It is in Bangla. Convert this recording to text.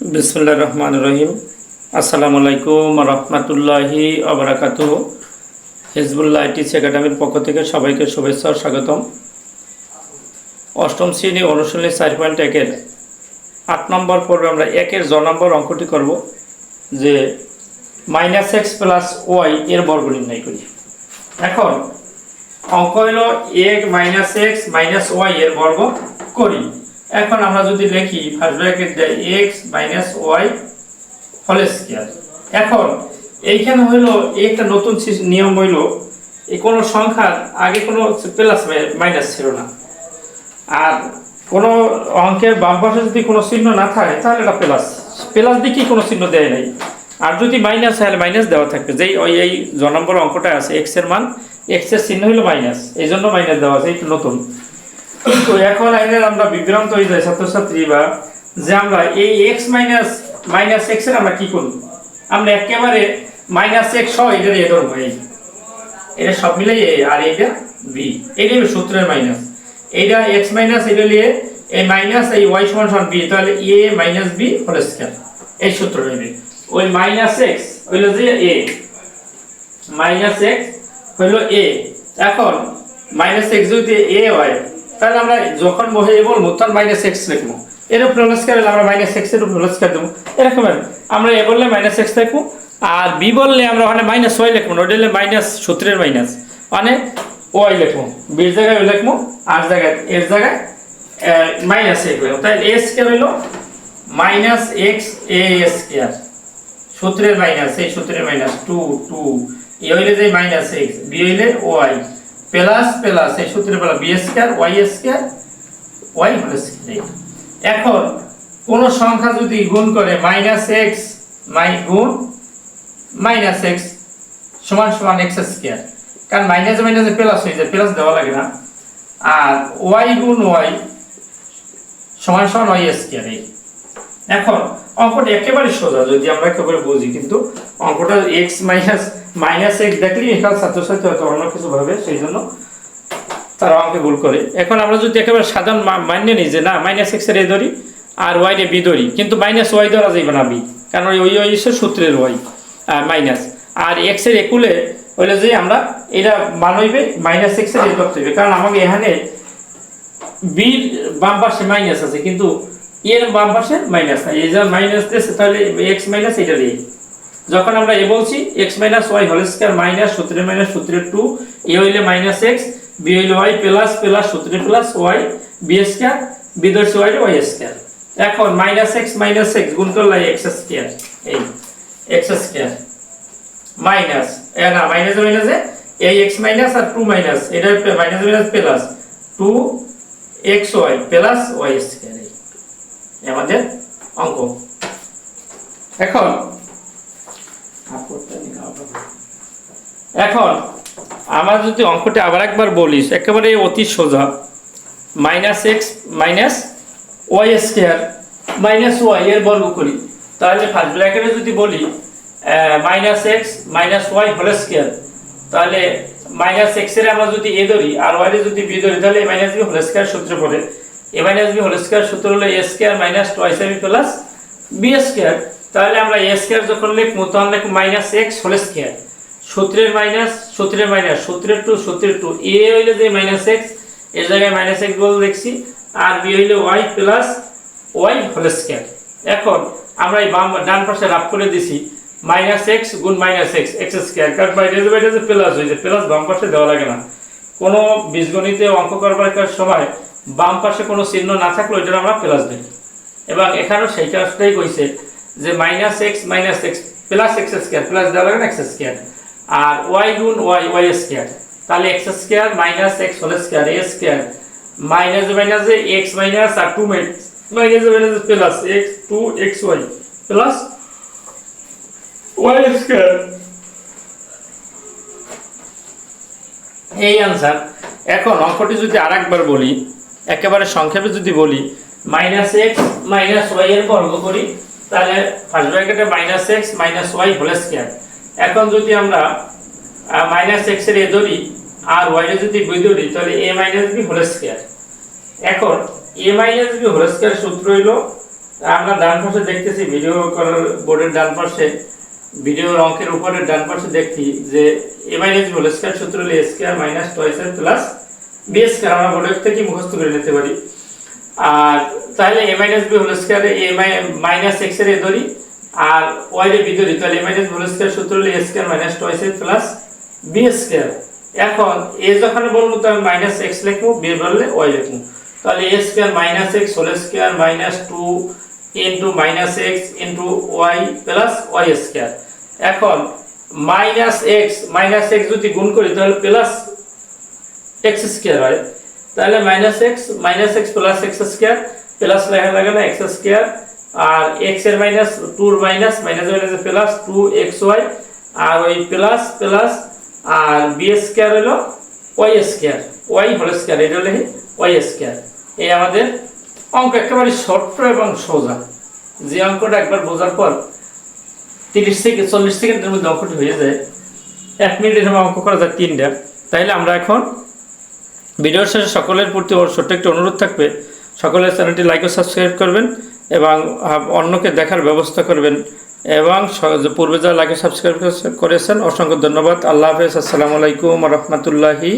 বিসমুল্লাহ রহমান রহিম। আসসালামু আলাইকুম রহমতুল্লাহি আবরাকাত হিজবুল্লাহ আইটিস একাডেমির পক্ষ থেকে সবাইকে শুভেচ্ছা ও স্বাগতম। অষ্টম শ্রেণি অনুশীলনী চার পয়েন্ট একের আট নম্বর পর্বে আমরা একের জ নম্বর অঙ্কটি করব, যে মাইনাস এক্স প্লাস ওয়াই এর বর্গ নির্ণয় করি। এখন অঙ্ক হলো এক মাইনাস এক্স মাইনাস ওয়াই এর বর্গ করি। এখন আমরা যদি লিখি ফার্স্ট ব্র্যাকেট দেয় X minus Y whole square এখন এইখানে হইল একটা নতুন নিয়ম হইল কোনো সংখ্যার আগে কোনো প্লাস মাইনাস ছিল না। আর কোনো অঙ্কের বাম পাশে যদি কোনো চিহ্ন না থাকে, তাহলে এটা প্লাস প্লাস দিয়ে কি কোনো চিহ্ন দেয় নাই। আর যদি মাইনাস তাহলে মাইনাস দেওয়া থাকবে। যেই ওই, এই জ নম্বর অঙ্কটা আছে এক্সের মান এক্সের চিহ্ন হলো মাইনাস এই জন্য মাইনাস দেওয়া আছে একটু নতুন। কিন্তু এখন আইনের আমরা বিভ্রান্ত হয়ে যাই, ছাত্রছাত্রী বা, যে আমরা এই এক্স মাইনাস মাইনাস এক্সের আমরা কি করব? আমরা একেবারে মাইনাস এক্স সহ এটা দিয়ে ধরবো, এই এটা সব মিলে এ আর এইটা বি এইটা হলো সূত্রের মাইনাস এইটা এক্স মাইনাস এটা নিয়ে এই মাইনাস এই ওয়াই সমান সমান বি তাহলে A minus B whole square এই সূত্র নেবে ওই মাইনাস এক্স হইল যে এ মাইনাস এক্স হইল এ এখন মাইনাস এক্স যদি এ হয় তাহলে আমরা যখন বহে বলব, তখন মাইনাস এক্স লিখব। এর উপরে প্লাস করে আমরা মাইনাস এক্সের উপরে প্লাস করে দেবো। এরকম আমরা এ বললে মাইনাস এক্স লিখব, আর বি বললে আমরা ওখানে মাইনাস ওয়াই লিখব ওটা হলে মাইনাস সূত্রের মাইনাস মানে ওয়াই লিখব। বির জায়গায় ওই লিখব, আর জায়গায়, এর জায়গায় মাইনাস এ লিখব তাই এ স্কয়ার হইল মাইনাস এক্স এ স্কয়ার সূত্রের মাইনাস এই সূত্রের মাইনাস টু টু এ হইলে যে মাইনাস এক্স বি হইলে ওয়াই প্লাস প্লাস, এই সূত্রের plus, B square, Y square, Y হল এখন কোন সংখ্যা যদি গুণ করে মাইনাস এক্স মাই, গুণ মাইনাস এক্স সমান সমান এক্স স্কয়ার, কারণ মাইনাস মাইনাসে প্লাস হয়ে যায়, প্লাস দেওয়া লাগে না। আর ওয়াই গুণ ওয়াই সমান সমান ওয়াই স্কয়ার, এই। এখন অঙ্কটা একেবারে সোজা, যদি আমরা একেবারে বুঝি, কিন্তু অঙ্কটা এক্স মাইনাস মাইনাস এক্স দেখলেই এখানে ছাত্রছাত্রী হয়তো অন্য কিছু ভাবে, সেই জন্য তারা অঙ্কে ভুল করে। এখন আমরা যদি একেবারে সাধারণ মান্য নিই যে না মাইনাস এক্সের এ ধরি আর ওয়াই রে বি ধরি, কিন্তু মাইনাস ওয়াই ধরা যাবে না বি কারণ ওই ওই সূত্রের ওয়াই মাইনাস আর এক্সের একুলে হইলে যে আমরা এটা মান হইবে মাইনাস এক্সের এ করতে হইবে, কারণ আমাকে এখানে বির বাম পাশে মাইনাস আছে, কিন্তু এর বাম পাশে মাইনাস এই যে মাইনাস দিয়েছে, তাহলে এক্স মাইনাস এটা দিয়ে। যখন আমরা এ বলছি X minus Y whole square minus সূত্রের মাইনাস সূত্রের টু এ হইলে মাইনাস এক্স বি হইলে ওয়াই প্লাস প্লাস সূত্রের plus Y B square B ধরছে ওয়াই ওয়াই স্কয়ার এখন মাইনাস এক্স মাইনাস এক্স গুণ করলে এক্স স্কয়ার এই এক্স স্কয়ার মাইনাস এ না মাইনাস মাইনাসে এই এক্স মাইনাস আর টু মাইনাস এটা minus minus plus two X Y plus Y square আমাদের অঙ্ক। এখন এখন, আমার যদি অঙ্কটা আবার একবার বলিস একেবারে অতি সোজা। Minus X minus Y square minus Y এর বর্গ করি। তাহলে ফার্স্ট ব্র্যাকেটে যদি বলি minus X minus Y whole square, তাহলে মাইনাস এক্সের আমরা যদি এ ধরি, আর ওয়াই যদি বি ধরি, তাহলে A minus B whole square সূত্র পড়ে। A minus B whole square সূত্র হলো A square minus twice B plus B square. তাহলে আমরা এ স্কোয়ার যখন লিখব তখন লিখব মাইনাস এক্স হোল স্কোয়ার সূত্রের মাইনাস সূত্রের মাইনাস সূত্রের টু সূত্রের টু এ হইলে যে মাইনাস এক্সের জায়গায় মাইনাস এক্স বলে দেখছি, আর বি হইলে Y plus Y whole square এখন আমরা এই বাম ডান পাশে রাফ করে দিছি মাইনাস এক্স গুণ মাইনাস এক্স এক্স স্কোয়ার কারণ বাইরে যে বাইরে যে প্লাস হয়েছে প্লাস বাম পাশে দেওয়া লাগে না। কোনো বীজগণিতে অঙ্ক করবার সময় বাম পাশে কোনো চিহ্ন না থাকলে ওইটা আমরা প্লাস দিই এবং এখানেও সেই কাজটাই কইছে যে minus X minus X plus X square plus দেওয়া লাগে না এক্স স্কোয়ার আর ওয়াই গুণ ওয়াই ওয়াই স্কোয়ার তাহলে X square minus X whole square A square minus minus X minus R two minus minus minus plus X two X Y plus Y square এই আনসার এখন অঙ্কটি যদি আর একবার বলি, একেবারে সংক্ষেপে যদি বলি মাইনাস এক্স মাইনাস ওয়াই এর বর্গ করি তাহলে ফার্স্ট ব্র্যাকেটে minus X minus Y whole square এখন যদি আমরা মাইনাস এক্সের এ ধরি, আর ওয়াই এর যদি বি ধরি, তাহলে A minus B whole square এখন A minus B whole square সূত্র হইল, আমরা ডান পাশে দেখতেছি ভিডিও করার বোর্ডের ডান পাশে ভিডিওর অঙ্কের উপরে ডান পাশে দেখি যে এ মাইনাস হোল স্কয়ার সূত্র হলে A square minus twice plus B square আমরা বোর্ডের থেকে মুখস্থ করে নিতে পারি। আর তাহলে এ মাইনাস বি হোল স্কয়ারে এ মাইনাস এক্সের এ ধরি, আর ওয়াই এর বি ধরি তাহলে এ মাইনাস হোল স্কয়ার সূত্র হলে এ স্কয়ার মাইনাস টয়েস এর প্লাস বি স্কয়ার এখন এ যখন বলব, তাহলে মাইনাস এক্স লিখব বি বললে ওয়াই লিখব। তাহলে A square minus X whole square minus two into minus X into Y plus Y square এখন মাইনাস এক্স মাইনাস এক্স যদি গুণ করি, তাহলে প্লাস এক্স স্কয়ার হয়। তাহলে minus X minus X plus X square plus লেখা লাগে না এক্স স্কয়ার আর এক্সের মাইনাস টুর minus minus minus plus two X Y আর ওই প্লাস প্লাস আর বি স্কয়ার হলো Y square Y whole square এটা হলে ওয়াই স্কয়ার এই আমাদের অঙ্ক একেবারে ছোট্ট এবং সোজা। যে অঙ্কটা একবার বোঝার পর তিরিশ থেকে চল্লিশ সেকেন্ডের মধ্যে অঙ্কটি হয়ে যায়। এক মিনিটের অঙ্ক করা যায় তিনটা। তাইলে আমরা এখন ভিডিওর শেষে সকলের প্রতি ওর ছোট্ট একটি অনুরোধ থাকবে। সকলের চ্যানেলটি লাইক ও সাবস্ক্রাইব করবেন এবং অন্যকে দেখার ব্যবস্থা করবেন এবং পূর্বে যারা লাইক সাবস্ক্রাইব করেছেন, অসংখ্য ধন্যবাদ। আল্লাহ হাফেজ। আসসালামু আলাইকুম রহমতুল্লাহি